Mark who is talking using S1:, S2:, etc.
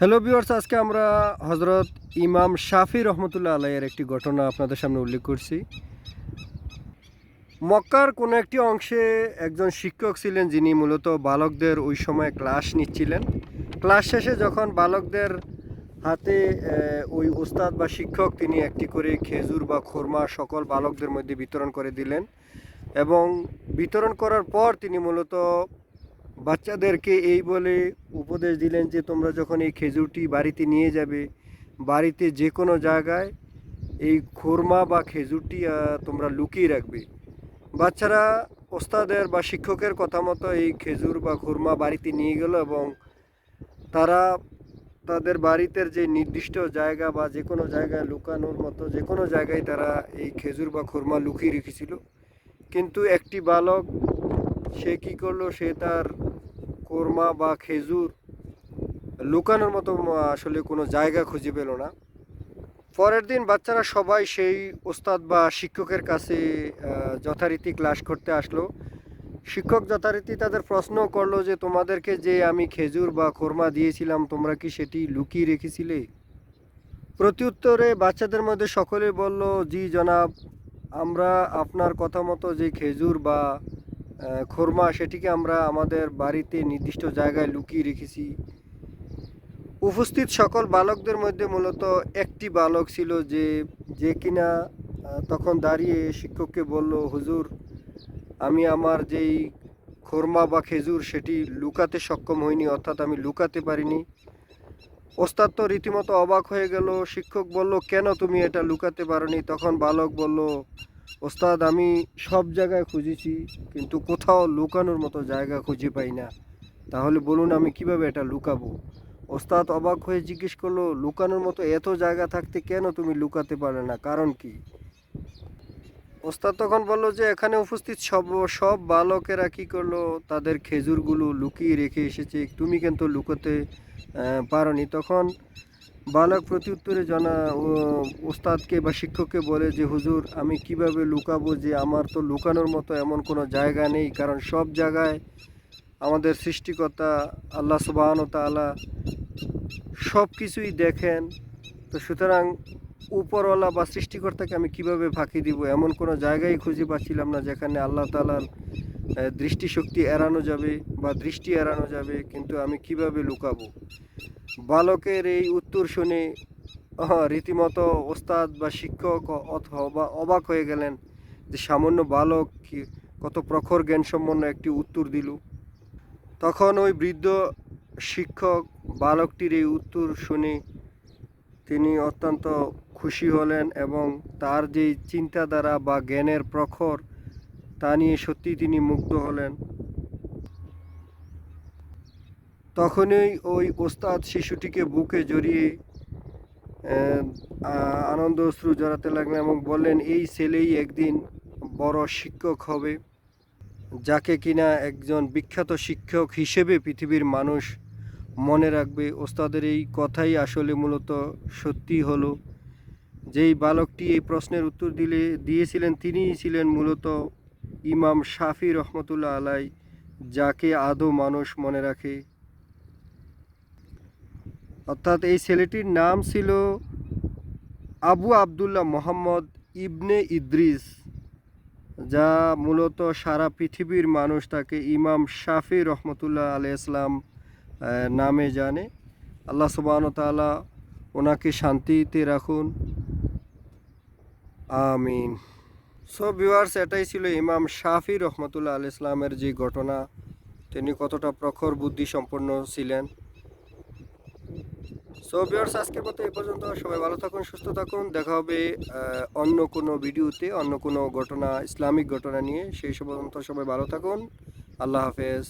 S1: Hello viewers আজকে আমরা হজরত ইমাম শাফি রহমতুল্লাহ আলাইয়ের একটি ঘটনা আপনাদের সামনে উল্লেখ করছি। মক্কার কোনো একটি অংশে একজন শিক্ষক ছিলেন যিনি মূলত বালকদের ওই সময় ক্লাস নিচ্ছিলেন। ক্লাস শেষে যখন বালকদের হাতে ওই উস্তাদ বা শিক্ষক তিনি একটি করে খেজুর বা খোরমা সকল বালকদের মধ্যে বিতরণ করে দিলেন এবং বিতরণ করার পর তিনি মূলত বাচ্চাদেরকে এই বলে উপদেশ দিলেন যে তোমরা যখন এই খেজুরটি বাড়িতে নিয়ে যাবে, বাড়িতে যে কোনো জায়গায় এই খোরমা বা খেজুরটি তোমরা লুকিয়ে রাখবে। বাচ্চারা ওস্তাদের বা শিক্ষকের কথা মতো এই খেজুর বা খুরমা বাড়িতে নিয়ে গেল এবং তারা তাদের বাড়িতে যে নির্দিষ্ট জায়গা বা যে কোনো জায়গায় লুকানোর মতো যে কোনো জায়গায় তারা এই খেজুর বা খুরমা লুকিয়ে রেখেছিল। কিন্তু একটি বালক, সে কি করল? সে তার কোরমা বা খেজুর লুকানোর মতো আসলে কোনো জায়গা খুঁজে পেল না। পরের দিন বাচ্চারা সবাই সেই ওস্তাদ বা শিক্ষকের কাছে যথারীতি ক্লাস করতে আসলো। শিক্ষক যথারীতি তাদের প্রশ্ন করল যে, তোমাদেরকে যে আমি খেজুর বা কোরমা দিয়েছিলাম, তোমরা কি সেটি লুকিয়ে রেখেছিলে? প্রত্যুত্তরে বাচ্চাদের মধ্যে সকলে বলল, জি জনাব, আমরা আপনার কথা মতো যে খেজুর বা খোরমা, সেটিকে আমরা আমাদের বাড়িতে নির্দিষ্ট জায়গায় লুকিয়ে রেখেছি। উপস্থিত সকল বালকদের মধ্যে মূলত একটি বালক ছিল যে যে কিনা তখন দাঁড়িয়ে শিক্ষককে বলল, হুজুর, আমি আমার যেই খোরমা বা খেজুর, সেটি লুকাতে সক্ষম হইনি, অর্থাৎ আমি লুকাতে পারিনি। ওস্তাদ তো রীতিমতো অবাক হয়ে গেল। শিক্ষক বলল, কেন তুমি এটা লুকাতে পারোনি? তখন বালক বলল ওস্তাদ, আমি সব জায়গায় খুঁজেছি, কিন্তু কোথাও লুকানোর মতো জায়গা খুঁজে পাই না। তাহলে বলুন, আমি কীভাবে এটা লুকাবো? ওস্তাদ অবাক হয়ে জিজ্ঞেস করল, লুকানোর মতো এত জায়গা থাকতে কেন তুমি লুকাতে পারে না? কারণ কি? ওস্তাদ তখন বলল যে, এখানে উপস্থিত সব সব বালকেরা কি করল? তাদের খেজুরগুলো লুকিয়ে রেখে এসেছে। তুমি কিন্তু লুকোতে পারোনি। তখন বালক প্রতি উত্তরে জানা ওস্তাদকে বা শিক্ষককে বলে যে, হুজুর, আমি কীভাবে লুকাবো যে, আমার তো লুকানোর মতো এমন কোনো জায়গা নেই। কারণ সব জায়গায় আমাদের সৃষ্টিকর্তা আল্লাহ সুবাহন তাআলা সব কিছুই দেখেন। তো সুতরাং উপরওয়ালা বা সৃষ্টিকর্তাকে আমি কীভাবে ফাঁকি দিব? এমন কোনো জায়গায় খুঁজে পাচ্ছিলাম না যেখানে আল্লাহ তালার দৃষ্টিশক্তি এড়ানো যাবে বা দৃষ্টি এড়ানো যাবে, কিন্তু আমি কীভাবে লুকাবো? বালকের এই উত্তর শুনে রীতিমতো ওস্তাদ বা শিক্ষক অথবা অবাক হয়ে গেলেন যে সামান্য বালক কত প্রখর জ্ঞান সম্পন্ন একটি উত্তর দিল। তখন ওই বৃদ্ধ শিক্ষক বালকটির এই উত্তর শুনে তিনি অত্যন্ত খুশি হলেন এবং তার যে চিন্তাধারা বা জ্ঞানের প্রখর তা নিয়ে সত্যি তিনি মুগ্ধ হলেন। তখনই ওই ওস্তাদ শিশুটিকে বুকে জড়িয়ে আনন্দ অশ্রু জড়াতে লাগলেন এবং বললেন, এই ছেলেই একদিন বড় শিক্ষক হবে, যাকে কিনা একজন বিখ্যাত শিক্ষক হিসেবে পৃথিবীর মানুষ মনে রাখবে। ওস্তাদের এই কথাই আসলে মূলত সত্যি হলো। যেই বালকটি এই প্রশ্নের উত্তর দিলে, দিয়েছিলেন, তিনিই ছিলেন মূলত ইমাম শাফি রহমতুল্লাহ আলাই, যাকে আদৌ মানুষ মনে রাখে। অর্থাৎ এই ছেলেটির নাম ছিল আবু আবদুল্লাহ মোহাম্মদ ইবনে ইদ্রিস, যা মূলত সারা পৃথিবীর মানুষ তাকে ইমাম শাফি রহমতুল্লাহ আলাই ইসলাম নামে জানে। আল্লাহ সুবাহন তাআলা ওনাকে শান্তিতে রাখুন। আমিন। সো ভিউয়ার্স এটাই ছিল ইমাম শাফি রহমতুল্লাহ আল ইসলামের যে ঘটনা। তিনি কতটা প্রখর বুদ্ধি সম্পন্ন ছিলেন। সো ভিউয়ার্স আজকের মতো এই পর্যন্ত। সবাই ভালো থাকুন, সুস্থ থাকুন। দেখা হবে অন্য কোনো ভিডিওতে, অন্য কোনো ঘটনা, ইসলামিক ঘটনা নিয়ে। সেই সব পর্যন্ত সবাই ভালো থাকুন। আল্লাহ হাফেজ।